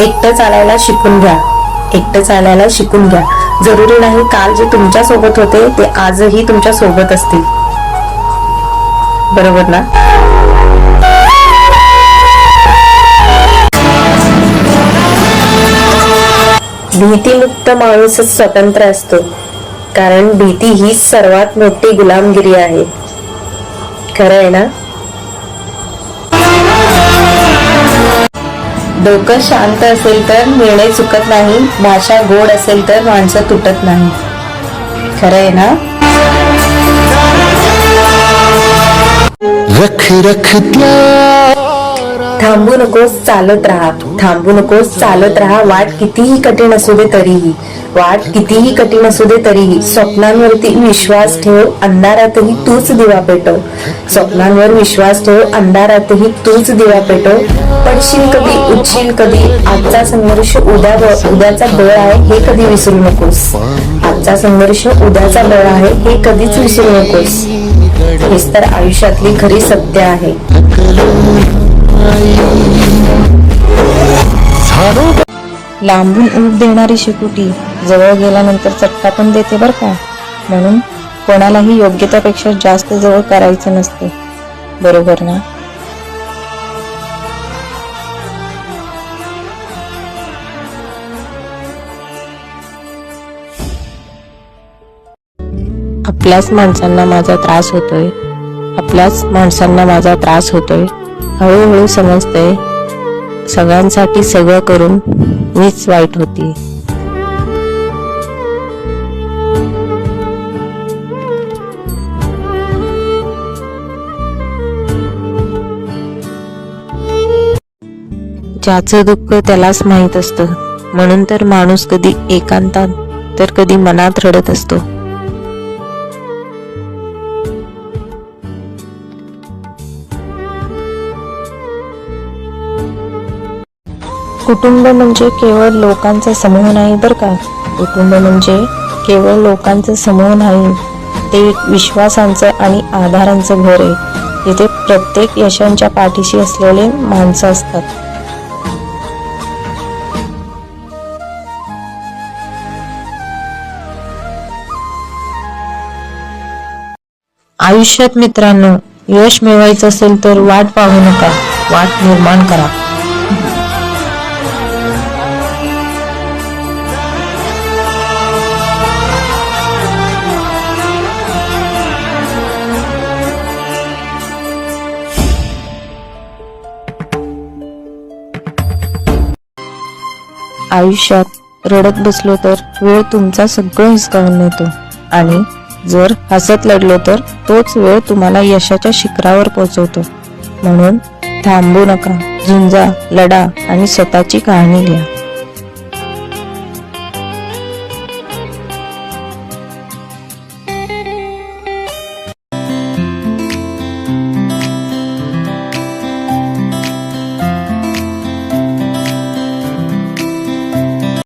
एकटं चालायला शिकून घ्या. एकटं चालायला शिकून घ्या. जरुरी नाही काल जे तुमच्यासोबत होते ते आजही तुमच्यासोबत असतील. बरोबर ना? भीतीमुक्त माणूसच स्वतंत्र असतो. कारण भीती ही सर्वात मोठी गुलामगिरी आहे. खरं आहे ना? डोकं शांत असेल तर निर्णय चुकत नाही भाषा गोड असेल तर माणसं तुटत नाही. खरं आहे ना? रख रख त्या थांबू नकोस चालत राहा. थांबू नकोस चालत राहा. वाट कितीही कठीण असू दे तरीही. वाट कितीही कठीण असू दे तरीही. स्वप्नांवरती विश्वास ठेव अंधारातही तूच दिवा पेटव. स्वप्नांवर विश्वास ठेव अंधारातही तूच दिवा पेटव. पडशील कधी उठशील कधी. आजचा संघर्ष उद्या उद्याचा बळ आहे हे कधी विसरू नकोस. आजचा संघर्ष उद्याचा बळ आहे हे कधीच विसरू नकोस. हेच तर आयुष्यातली खरी सत्य आहे. लांबून ऊब देणारी शिकुटी जवळ गेल्यानंतर चटका पण देते बर का? म्हणून कोणालाही योग्यतेपेक्षा जास्त जवळ करायचं नसते. बरोबर ना? आपल्याच माणसांना माझा त्रास होतोय. आपल्याच माणसांना माझा त्रास होतोय. हळूहळू समजते. सगळ्यांसाठी सगळं करून मीच वाईट होती. ज्याचं दुःख त्यालाच माहीत असतं. म्हणून तर माणूस कधी एकांतात तर कधी मनात रडत असतो. कुटुंब म्हणजे केवळ लोकांचा समूह नाही बरं का? कुटुंब म्हणजे केवळ लोकांचा समूह नाही. ते विश्वासांचं आणि आधारांचं घर आहे. तिथे प्रत्येक यशांच्या पाठीशी असलेले माणसं असतात. आयुष्यात मित्रांनो यश मिळवायचं असेल तर वाट पाहू नका. वाट निर्माण करा. आयुष्यात रडत बसलो तर वेळ तुमचा सगळं हिसकावून नेतो. आणि जर हसत लढलो तर तोच वेळ तुम्हाला यशाच्या शिखरावर पोहोचवतो. म्हणून थांबू नका झुंजा लढा आणि स्वतःची कहाणी लिहा